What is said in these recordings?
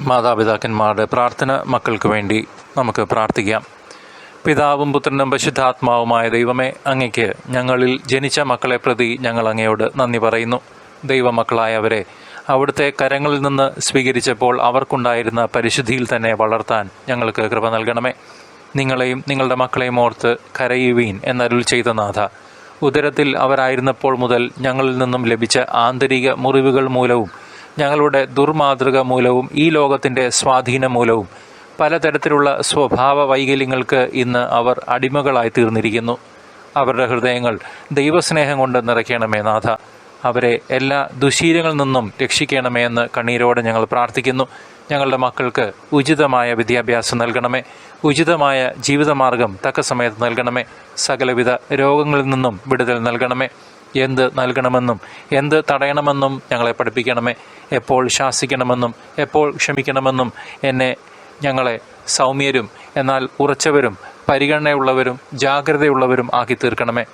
മാതാപിതാക്കന്മാരുടെ പ്രാർത്ഥന മക്കൾക്ക് വേണ്ടി നമുക്ക് പ്രാർത്ഥിക്കാം. പിതാവും പുത്രനും പരിശുദ്ധാത്മാവുമായ ദൈവമേ അങ്ങയ്ക്ക് ഞങ്ങളിൽ ജനിച്ച മക്കളെ പ്രതി ഞങ്ങൾ അങ്ങയോട് നന്ദി പറയുന്നു. ദൈവമക്കളായവരെ അവിടുത്തെ കരങ്ങളിൽ നിന്ന് സ്വീകരിച്ചപ്പോൾ അവർക്കുണ്ടായിരുന്ന പരിശുദ്ധിയിൽ തന്നെ വളർത്താൻ ഞങ്ങൾക്ക് കൃപ നൽകണമേ. നിങ്ങളെയും നിങ്ങളുടെ മക്കളെയും ഓർത്ത് കരയുവീൻ എന്നരുൾ ചെയ്ത നാഥ. ഉദരത്തിൽ അവരായിരുന്നപ്പോൾ മുതൽ ഞങ്ങളിൽ നിന്നും ലഭിച്ച ആന്തരിക മുറിവുകൾ മൂലവും ഞങ്ങളുടെ ദുർമാതൃക മൂലവും ഈ ലോകത്തിന്റെ സ്വാധീനം മൂലവും പലതരത്തിലുള്ള സ്വഭാവ വൈകല്യങ്ങൾക്ക് ഇന്ന് അവർ അടിമകളായി തീർന്നിരിക്കുന്നു. അവരുടെ ഹൃദയങ്ങൾ ദൈവസ്നേഹം കൊണ്ട് നിറയ്ക്കണമേ നാഥ. അവരെ എല്ലാ ദുശീലങ്ങളിൽ നിന്നും രക്ഷിക്കണമേ എന്ന് കണ്ണീരോടെ ഞങ്ങൾ പ്രാർത്ഥിക്കുന്നു. ഞങ്ങളുടെ മക്കൾക്ക് ഉചിതമായ വിദ്യാഭ്യാസം നൽകണമേ. ഉചിതമായ ജീവിതമാർഗം തക്ക സമയത്ത് നൽകണമേ. സകലവിധ രോഗങ്ങളിൽ നിന്നും വിടുതൽ നൽകണമേ. എന്ത് നൽകണമെന്നും എന്ത് തടയണമെന്നും ഞങ്ങളെ പഠിപ്പിക്കണമേ. എപ്പോൾ ശാസിക്കണമെന്നും എപ്പോൾ ക്ഷമിക്കണമെന്നും എന്നെ ഞങ്ങളെ സൗമ്യരും എന്നാൽ ഉറച്ചവരും പരിഗണനയുള്ളവരും ജാഗ്രതയുള്ളവരും ആക്കി തീർക്കണമേ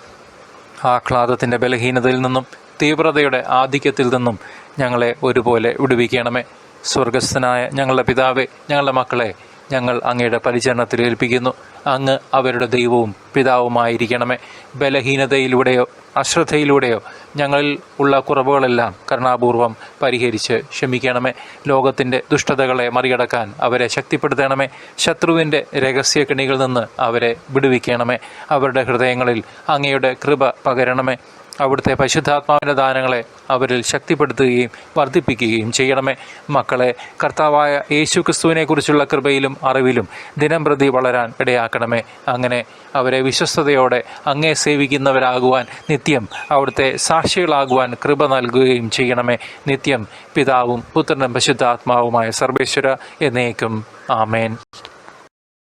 ആഹ്ലാദത്തിന്റെ ബലഹീനതയിൽ നിന്നും തീവ്രതയുടെ ആധിക്യത്തിൽ നിന്നും ഞങ്ങളെ ഒരുപോലെ വിടുവിക്കണമേ. സ്വർഗസ്ഥനായ ഞങ്ങളുടെ പിതാവെ ഞങ്ങളുടെ മക്കളെ ഞങ്ങൾ അങ്ങയുടെ പരിചരണത്തിൽ ഏൽപ്പിക്കുന്നു. അങ്ങ് അവരുടെ ദൈവവും പിതാവുമായിരിക്കണമേ. ബലഹീനതയിലൂടെയോ അശ്രദ്ധയിലൂടെയോ ഞങ്ങളിൽ ഉള്ള കുറവുകളെല്ലാം കരുണാപൂർവം പരിഹരിച്ച് ക്ഷമിക്കണമേ. ലോകത്തിന്റെ ദുഷ്ടതകളെ മറികടക്കാൻ അവരെ ശക്തിപ്പെടുത്തണമേ. ശത്രുവിന്റെ രഹസ്യ കെണികളിൽ നിന്ന് അവരെ വിടുവിക്കണമേ. അവരുടെ ഹൃദയങ്ങളിൽ അങ്ങയുടെ കൃപ പകരണമേ. അവിടുത്തെ പരിശുദ്ധാത്മാവിന്റെ ദാനങ്ങളെ അവരിൽ ശക്തിപ്പെടുത്തുകയും വർദ്ധിപ്പിക്കുകയും ചെയ്യണമേ. മക്കളെ കർത്താവായ യേശു ക്രിസ്തുവിനെക്കുറിച്ചുള്ള കൃപയിലും അറിവിലും ദിനം പ്രതി വളരാൻ ഇടയാക്കണമേ. അങ്ങനെ അവരെ വിശ്വസ്തയോടെ അങ്ങേ സേവിക്കുന്നവരാകുവാൻ നിത്യം അവിടുത്തെ സാക്ഷികളാകുവാൻ കൃപ നൽകുകയും ചെയ്യണമേ. നിത്യം പിതാവും പുത്രനും പരിശുദ്ധാത്മാവുമായ സർവേശ്വര എന്നേക്കും. ആമേൻ.